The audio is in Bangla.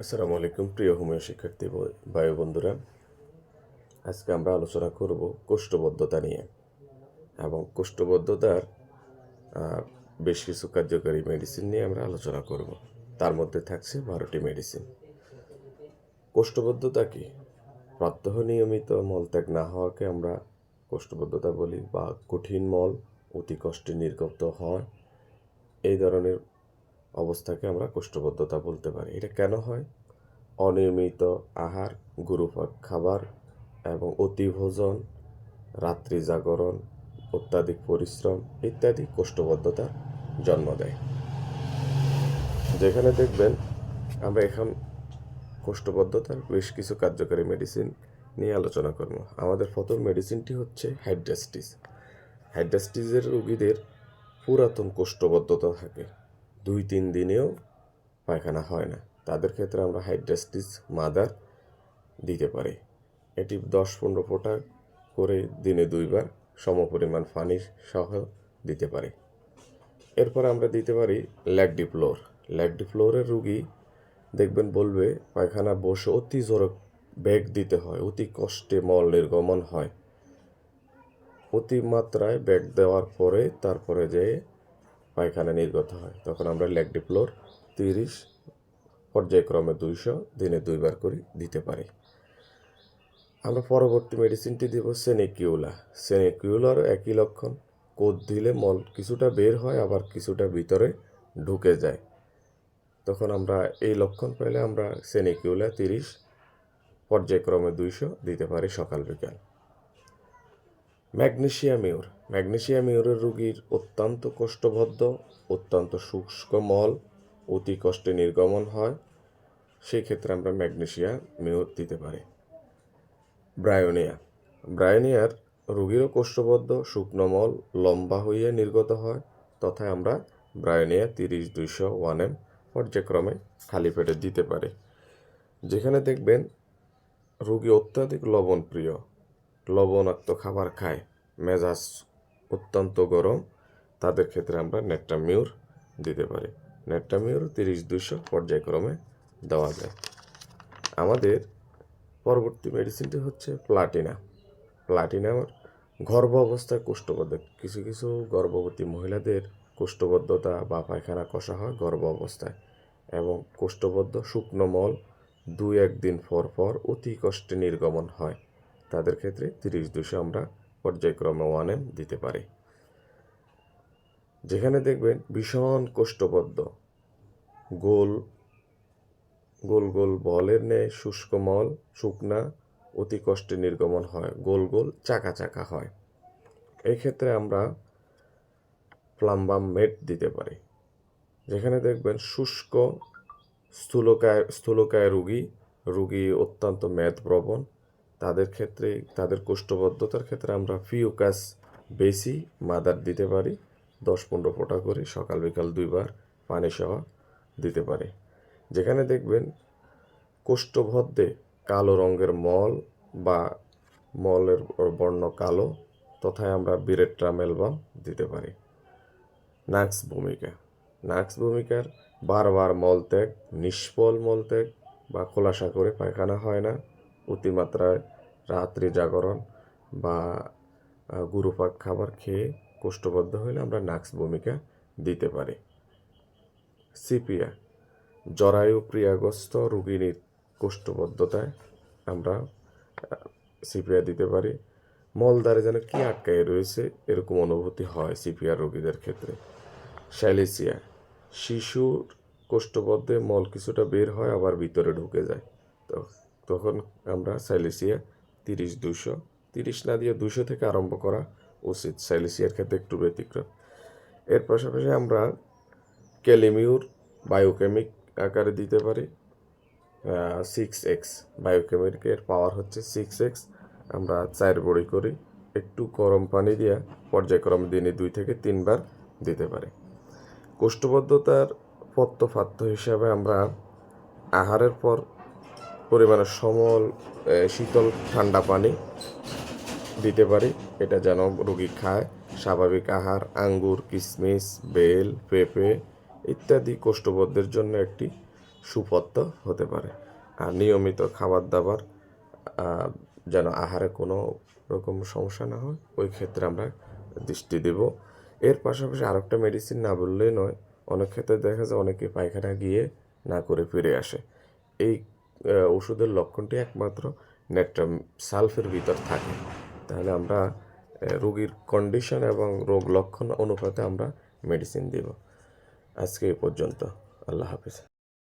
আসসালামু আলাইকুম, প্রিয় হোমিও শিক্ষার্থী ভাই বন্ধুরা। আজকে আমরা আলোচনা করব কোষ্ঠবদ্ধতা নিয়ে এবং কোষ্ঠবদ্ধতার বেশ কিছু কার্যকারী মেডিসিন নিয়ে আমরা আলোচনা করব। তার মধ্যে থাকছে বারোটি মেডিসিন কোষ্ঠবদ্ধতা কি? প্রত্যহ নিয়মিত মলত্যাগ না হওয়াকে আমরা কোষ্ঠবদ্ধতা বলি বা কঠিন মল, অতি কষ্টে নির্গত হয়। এই ধরনের অবস্থাকে আমরা কোষ্ঠবদ্ধতা বলতে পারি। এটা কেন হয়? অনিয়মিত আহার, গুরুপাক খাবার এবং অতিভোজন, রাত্রি জাগরণ, অত্যাধিক পরিশ্রম ইত্যাদি কোষ্ঠবদ্ধতার জন্ম দেয়। যেখানে দেখবেন আমরা এখন কোষ্ঠবদ্ধতার বেশ কিছু কার্যকারী মেডিসিন নিয়ে আলোচনা করব। আমাদের প্রথম মেডিসিনটি হচ্ছে হাইড্রাস্টিস হাইড্রাস্টিসের রোগীদের পুরাতন কোষ্ঠবদ্ধতা থাকে। দুই তিন দিনেও পায়খানা হয় না। তাদের ক্ষেত্রে আমরা হাইড্রাস্টিস মাদার দিতে পারি। এটি দশ পনেরো ফোঁটা করে দিনে দুইবার সমপরিমাণ পানি সহ দিতে পারি। এরপর আমরা দিতে পারি ল্যাকডিফ্লোর ল্যাকডিফ্লোরের রুগী দেখবেন বলবে, পায়খানা বসে অতি জোরে বেগ দিতে হয়, অতি কষ্টে মল নির্গমন হয়। অতিমাত্রায় ব্যাগ দেওয়ার পরে তারপরে যে পায়খানা নির্গত হয়। তখন আমরা ল্যাকডিফ্লোর তিরিশ, পর্যায়ক্রমে দুইশো, দিনে দুইবার করে দিতে পারি। আমরা পরবর্তী মেডিসিনটি দেব সেনেকিউলা সেনেকিউলারও একই লক্ষণ। কোদ দিলে মল কিছুটা বের হয়, আবার কিছুটা ভিতরে ঢুকে যায়। তখন আমরা এই লক্ষণ পেলে আমরা সেনেকিউলা তিরিশ, পর্যায়ক্রমে দুইশো দিতে পারি সকাল বিকাল। ম্যাগনেশিয়াম ইউর ম্যাগনেশিয়াম ইউরের রোগীর অত্যন্ত কোষ্ঠবদ্ধ অত্যন্ত শুষ্ক মল, অতি কষ্টে নির্গমন হয়। সেই ক্ষেত্রে আমরা ম্যাগনেশিয়া মিউর দিতে পারি। ব্রায়োনিয়া। ব্রায়োনিয়ার রোগীরও কষ্টবদ্ধ, শুকনো মল লম্বা হইয়া নির্গত হয় তথা আমরা ব্রায়োনিয়া তিরিশ দুইশো ওয়ান এম পর্যায়ক্রমে খালি পেটে দিতে পারি। যেখানে দেখবেন রোগী অত্যাধিক লবণ প্রিয় লবণাক্ত খাবার খায়, মেজাজ অত্যন্ত গরম, তাদের ক্ষেত্রে আমরা নেট্টামিউর দিতে পারি। নেট্টামিউর তিরিশ দুইশো পর্যায়ক্রমে দেওয়া যায়। আমাদের পরবর্তী মেডিসিনটি হচ্ছে প্লাটিনা প্লাটিনার গর্ভ অবস্থায় কোষ্ঠবদ্ধ। কিছু কিছু গর্ভবতী মহিলাদের কোষ্ঠবদ্ধতা বা পায়খানা কষা হয় গর্ভ অবস্থায় এবং কোষ্ঠবদ্ধ শুকনো মল দুই একদিন পর পর অতি কষ্টে নির্গমন হয়। তাদের ক্ষেত্রে তিরিশ দুশো আমরা পর্যায়ক্রমে ওয়ান এম দিতে পারি। যেখানে দেখবেন ভীষণ কোষ্ঠবদ্ধ। গোল গোল গোল বলের ন্যায় শুষ্ক মল, শুকনা, অতি কষ্টে নির্গমন হয়। গোল গোল, চাকা চাকা হয়। এই ক্ষেত্রে আমরা প্লাম্বাম মেট দিতে পারি। যেখানে দেখবেন শুষ্ক স্থূলকায় স্থূলকায় রুগী রুগী অত্যন্ত মেদপ্রবণ তাদের ক্ষেত্রে, তাদের কোষ্ঠবদ্ধতার ক্ষেত্রে আমরা ফিউকাস বেশি মাদার দিতে পারি। দশ পনেরো ফোঁটা করে সকাল বিকাল দুইবার পানি সহ দিতে পারি। যেখানে দেখবেন কোষ্ঠবদ্ধে কালো রঙের মল বা মলের বর্ণ কালো তথায় আমরা বিরেট্রাম অ্যালবাম দিতে পারি। নাক্স ভূমিকা। নাক্স ভূমিকার বারবার মলত্যাগ নিষ্ফল মলত্যাগ বা খোলাসা করে পায়খানা হয় না। অতিমাত্রায় রাত্রি জাগরণ বা গুরুপাক খাবার খেয়ে কোষ্ঠবদ্ধ হলে আমরা নাক্স ভূমিকা দিতে পারি। সিপিয়া, জরায়ু ক্রিয়াগ্রস্ত রোগীর কোষ্ঠবদ্ধতায় আমরা সিপিয়া দিতে পারি। মলদ্বারে যেন কি আটকায় রয়েছে এরকম অনুভূতি হয় সিপিআর রোগীদের ক্ষেত্রে। শ্যালিসিয়া, শিশুর কোষ্ঠবদ্ধে মল কিছুটা বের হয় আবার ভিতরে ঢুকে যায়। তো তখন আমরা সাইলেসিয়া তিরিশ দুশো তিরিশ না দিয়ে দুশো থেকে আরম্ভ করা উচিত সাইলেসিয়ার ক্ষেত্রে একটু ব্যতিক্রম। এর পাশাপাশি আমরা ক্যালিমিউর বায়োকেমিক আকারে দিতে পারি সিক্স এক্স বায়োকেমিকের পাওয়ার হচ্ছে সিক্স এক্স আমরা চার বড়ি করি, একটু গরম পানি দিয়ে পর্যায়ক্রমে দিনে দুই থেকে তিনবার দিতে পারি। কোষ্ঠবদ্ধতার পত্তফাত্য হিসাবে আমরা আহারের পর পরিমাণে সমল শীতল ঠান্ডা পানি দিতে পারি। এটা যেন রোগী খায়। স্বাভাবিক আহার, আঙ্গুর কিশমিশ বেল, পেঁপে ইত্যাদি কোষ্ঠবদ্ধের জন্য একটি সুপথ্য হতে পারে। আর নিয়মিত খাবার দাবার যেন আহারে কোনো রকম সমস্যা না হয়, ওই ক্ষেত্রে আমরা দৃষ্টি দেব। এর পাশাপাশি আরেকটা মেডিসিন না বললেই নয়, অনেক ক্ষেত্রে দেখা যায় অনেকে পায়খানা গিয়ে না করে ফিরে আসে। এই ওষুধের লক্ষণটি একমাত্র নেট্রাম সালফের ভিতর থাকে। তাহলে আমরা রোগীর কন্ডিশন এবং রোগ লক্ষণ অনুপাতে আমরা মেডিসিন দেব। আজকে এই পর্যন্ত। আল্লাহ হাফিজ।